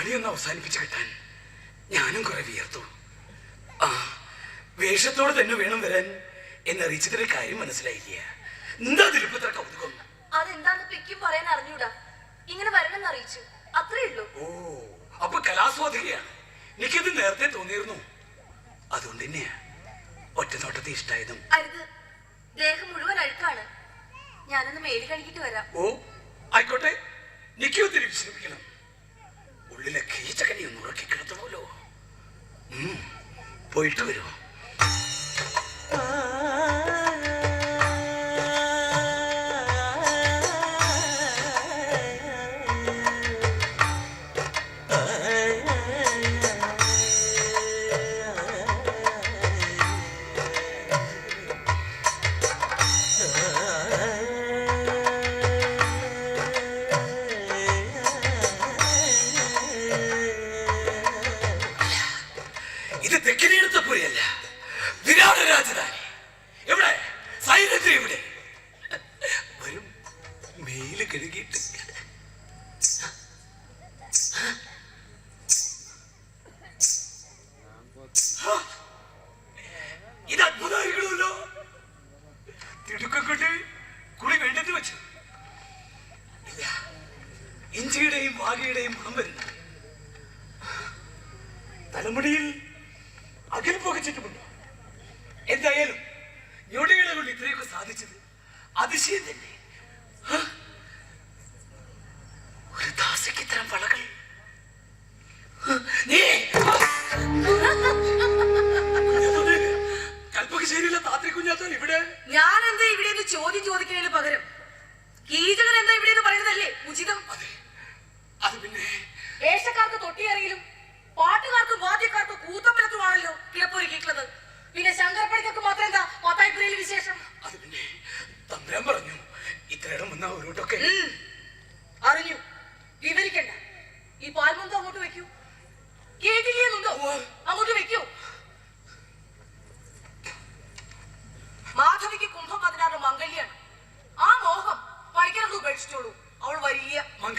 കുളിയൊന്ന് അവസാനിപ്പിച്ച് കിട്ടാൻ ഞാനും കുറെ വിയർത്തു. ആ വേഷത്തോടെ തന്നെ വേണം വരാൻ എന്നെ അറിയിച്ചതിന്റെ കാര്യം മനസ്സിലായില്ല. എന്താ തിരുപ്പത്ര കൗതുകം? അതെന്താന്ന് പിക്കും പറയാൻ അറിഞ്ഞൂടാ. ഇങ്ങനെ വരണമെന്ന് അറിയിച്ചു. അത്രേ ഉള്ളൂ. ഓ അപ്പൊ കലാസ്വാധികയാണ് എനിക്കത് നേരത്തെ തോന്നിയിരുന്നു. അതുകൊണ്ട് തന്നെയാ ഒറ്റ നോട്ടത്തെ ഇഷ്ടായതും. അരുത്. ദേഹം മുഴുവൻ അഴുക്കാണ്. ഞാനൊന്ന് മേൽ കഴുകിട്ട് വരാം. ഓ ആയിക്കോട്ടെ. നിക്കോ വിശ്രമിക്കണം. ഉള്ളിലെ കീച്ചക്കനെ ഒന്ന് ഉറക്കി കിടത്തണമല്ലോ. പോയിട്ട് വരുമോ sé qué trampa la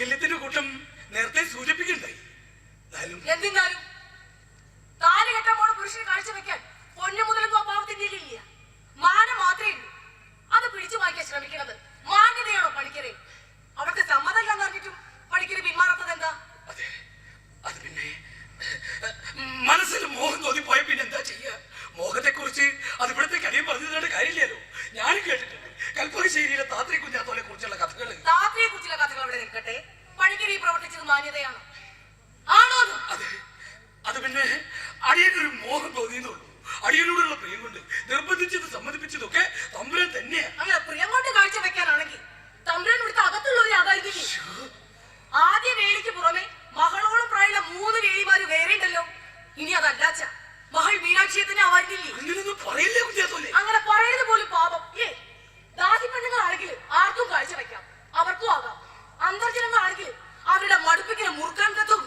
വലിയ മംഗല്യത്തിന്റെ കൂട്ടം നേരത്തെ സൂചിപ്പിക്കണ്ടായി. കെട്ടാൻ പോണ പുരുഷനെ കാഴ്ചവെക്കാൻ പൊന്നു മുതലൊന്നും അഭാവത്തിന്റെ ഇല്ല മാനം മാത്രമേ ഉള്ളൂ. അത് പിടിച്ചു വാങ്ങിക്കാൻ ശ്രമിക്കുന്നത് മാന്യതയാണോ പണിക്കരെ? അവർക്ക് സമ്മതമില്ലെന്ന് അറിഞ്ഞിട്ടും പണിക്കര് പിന്മാറാത്തത് എന്താ? അതെ പിന്നെ മനസ്സിൽ മോഹം തോന്നി പോയ പിന്നെ എന്താ ചെയ്യുക മോഹത്തെ കുറിച്ച് അത് ഇവിടുത്തെ കടിയും പറഞ്ഞതിന്റെ കാര്യമില്ലല്ലോ. ഞാനും കേട്ടിട്ടുണ്ട്. പണിക്കര് ഈ ആണോ അതെ? പിന്നെ അടിയനൊരു മോഹം തോന്നിയെന്നുള്ളൂ അടിയനോടുള്ള പ്രിയം കൊണ്ട് നിർബന്ധിച്ചത് സമ്മതിപ്പിച്ചതൊക്കെ തമ്പുരാൻ തന്നെയാ. അങ്ങനെ പ്രിയം കൊണ്ട് കാഴ്ചവെക്കാനാണെങ്കിൽ തമ്പുരാൻ ഇവിടുത്തെ അകത്തുള്ളവരെ അതായിരിക്കും ആദ്യ വേലിക്ക് പുറമെ മകളോളം പ്രായമുള്ള മൂന്ന് വേലിമാര് വേറെ ഉണ്ടല്ലോ. ഇനി അതല്ലാച്ച മകൾ മീനാക്ഷിയെ തന്നെ ആവാനില്ലേ അങ്ങനെയൊന്നും പറയില്ലേ കുഞ്ഞാത്തോലെ. അങ്ങനെ പറയുന്നത് പോലും പാപം. ഏ ദാസി പെണ്ണുങ്ങളാണെങ്കിൽ ആർക്കും കാഴ്ചവെക്കാം. അവർക്കും ആകാം. അന്തർജനങ്ങളാണെങ്കിൽ അവരുടെ മടുപ്പിക്കുന്ന മുറുക്കാൻ തത്വം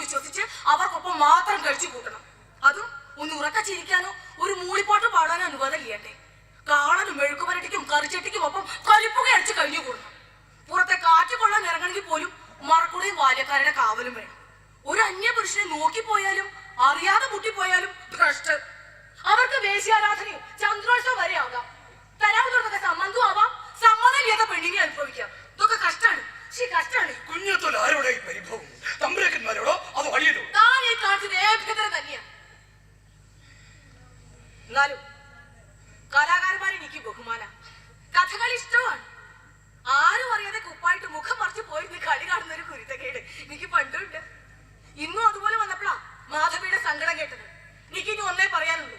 വിശ്വസിച്ച് അവർക്കൊപ്പം മാത്രം കഴിച്ചു കൂട്ടണം. അതും ഒന്ന് ഉറക്ക ചിരിക്കാനോ ഒരു മൂളിപ്പാട്ട് പാടാനോ അനുവാദം ഇല്ലാട്ടെ കാളനും മെഴുക്കുപരട്ടിക്കും കറിച്ചട്ടിക്കും ഒപ്പം കരിപ്പുക അടിച്ച് കഴിഞ്ഞു കൂടണം. പുറത്തെ കാറ്റ് കൊള്ളാൻ ഇറങ്ങണമെങ്കിൽ പോലും മറക്കുടയും ബാല്യക്കാരുടെ കാവലും വേണം. ഒരു അന്യ പുരുഷനെ നോക്കിപ്പോയാലും അറിയാതെ മുട്ടിപ്പോയാലും ഭ്രഷ്ട്. അവർക്ക് വേശ്യാരാധനയും ചന്ദ്രോത്സവം വരെ ആകാം. തരാവുന്നവർക്കൊക്കെ സമ്മതവും ആവാം സമ്മതമില്ലാത്ത പെണ്ണിനെ അനുഭവിക്കാം. ഇതൊക്കെ കഷ്ടമാണ് കുഞ്ഞാത്തോൽ ആരോടെ പരിഭവം? തമ്പുരാക്കന്മാരോടോ? അത് അടിയനോ താൻ ഈ കാണിച്ചത് ഏഭ്യതര തന്നെയാ. എന്നാലും കലാകാരന്മാരെ എനിക്ക് ബഹുമാന. കഥകൾ ഇഷ്ടമാണ്. ആരും അറിയാതെ കുപ്പായിട്ട് മുഖം മറിച്ച് പോയിരുന്ന് കളി കാണുന്ന ഒരു കുരുത്തക്കേട് എനിക്ക് പണ്ടുണ്ട്. ഇന്നും അതുപോലെ വന്നപ്പോഴാ മാധവിയുടെ സങ്കടം കേട്ടത്. എനിക്ക് ഇനി ഒന്നേ പറയാനുള്ളൂ.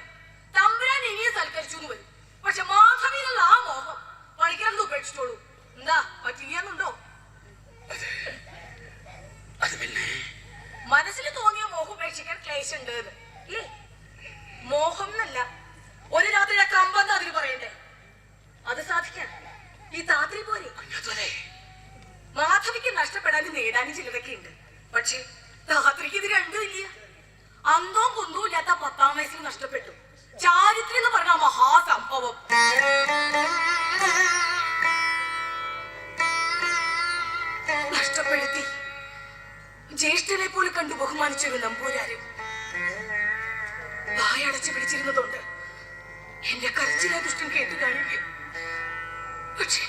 തമ്പുരാൻ ഇനിയും സൽക്കരിച്ചു എന്ന് വരും പക്ഷെ മാധവിയിലുള്ള ആ മോഹം പണിക്കരന്ന് ഉപേക്ഷിച്ചോളൂ എന്താ പറ്റില്ലെന്നുണ്ടോ അത് പിന്നെ മനസ്സിൽ തോന്നിയ മോഹം ഉപേക്ഷിക്കാൻ ക്ലേശുണ്ട് എന്ന്. ഇല്ലേ മോഹം എന്നല്ല ഒരു രാത്രി കമ്പെന്ന് അതിന് പറയണ്ടേ അത് സാധിക്കാൻ ഈ താത്രി പോലെ കുഞ്ഞാത്തോലെ നഷ്ടപ്പെടാനും നേടാനും ചിലതൊക്കെ ഉണ്ട്. പക്ഷേ ധാത്രിക്ക് ഇത് രണ്ടും ഇല്ല. അന്തവും കുന്തവും ഇല്ലാത്ത പത്താം വയസ്സിൽ നഷ്ടപ്പെട്ടു. ചാരിത്രം എന്ന് പറഞ്ഞ മഹാസംഭവം. നഷ്ടപ്പെടുത്തി. ജ്യേഷ്ഠനെ പോലെ കണ്ടു ബഹുമാനിച്ചൊരു നമ്പൂരാരും. വായടച്ചു പിടിച്ചിരുന്നതുകൊണ്ട് എന്റെ കരച്ചിലെ ദുഷ്ടം കേട്ടു കാണിക്കും പക്ഷെ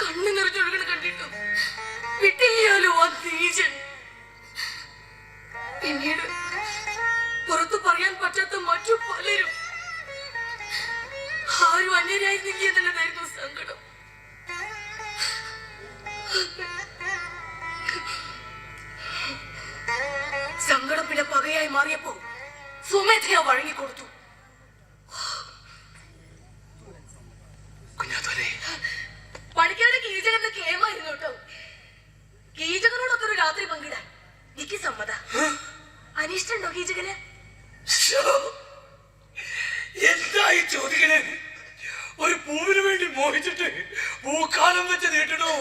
കണ്ണു നിറഞ്ഞൊഴുകണ കണ്ടിട്ടും വിട്ടിയാലോ പിന്നീട് പുറത്തു പറയാൻ പറ്റാത്ത മറ്റു പലരും ആരും അന്യരായിരുന്നെങ്കിൽ എന്നുള്ളതായിരുന്നു സങ്കടം. സങ്കടം പിന്നെ പകയായി മാറിയപ്പോ സുമേധയ വഴങ്ങിക്കൊടുത്തു. ഒരു പൂവിന് വേണ്ടി മോഹിച്ചിട്ട് പൂക്കാലം വെച്ച് നീട്ടണോ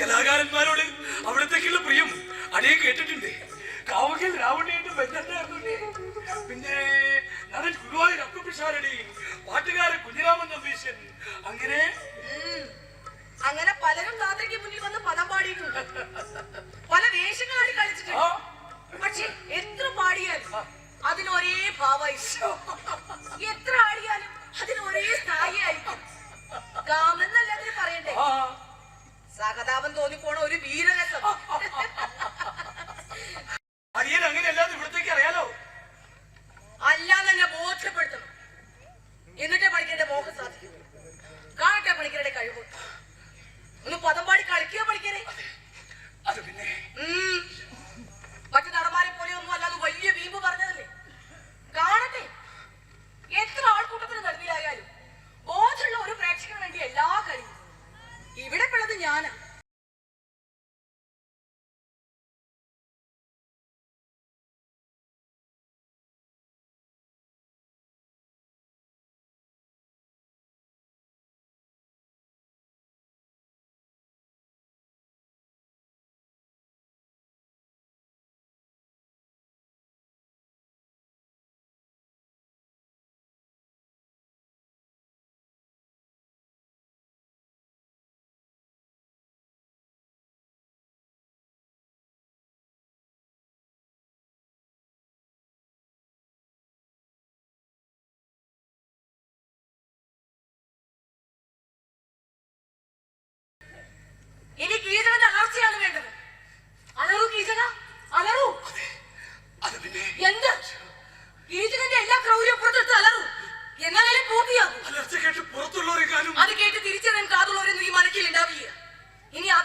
കലാകാരന്മാരോട് അവിടത്തേക്കുള്ള പ്രിയം അടിയെ കേട്ടിട്ടുണ്ട്. കാവകൽ രാവണിയായിട്ട് ബന്ധണ്ടായിരുന്നില്ലേ പിന്നെ നടൻ ഗുരുവായൂർ അപ്പുപിഷാരടി പാട്ടുകാരൻ കുഞ്ഞിരാമൻ നമ്പീശൻ അങ്ങനെ അങ്ങനെ പലരും രാത്രിക്ക് മുന്നിൽ വന്ന് പദം പാടിയിട്ടുണ്ട്. എത്ര ആടിയാലും അതിന് ഒരേ സ്ഥായിയായിരിക്കും. കാമെന്നല്ല അതിന് പറയണ്ടേ? സഹതാപം തോന്നിപ്പോണ ഒരു വീരരസം.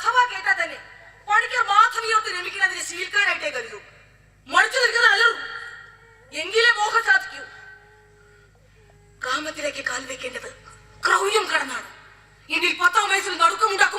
ഇനി അഥവാ കേട്ടാ തന്നെ പണിക്കർ മാധവിയോർത്ത് രമിക്കുന്നതിന് ശീൽക്കാരായിട്ടേ കരുതൂ. മണിച്ചു നിൽക്കുന്ന അലറും എങ്കിലേ മോഹം സാധിക്കൂ. കാമത്തിലേക്ക് കാൽ വെക്കേണ്ടത് ക്രൗര്യം കടന്നാണ്. ഇനി പത്താം വയസ്സിൽ നടുക്കമുണ്ടാക്കുമാറ്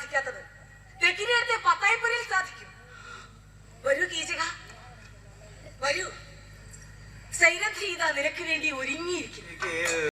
സാധിക്കാത്തത്. തെക്കിനേരത്തെ പത്തായപ്പുരയിൽ സാധിക്കും. വരൂ കീചക വരൂ. സൈരന്ധി ഇതാ നിനക്ക് വേണ്ടി ഒരുങ്ങിയിരിക്കുന്നു.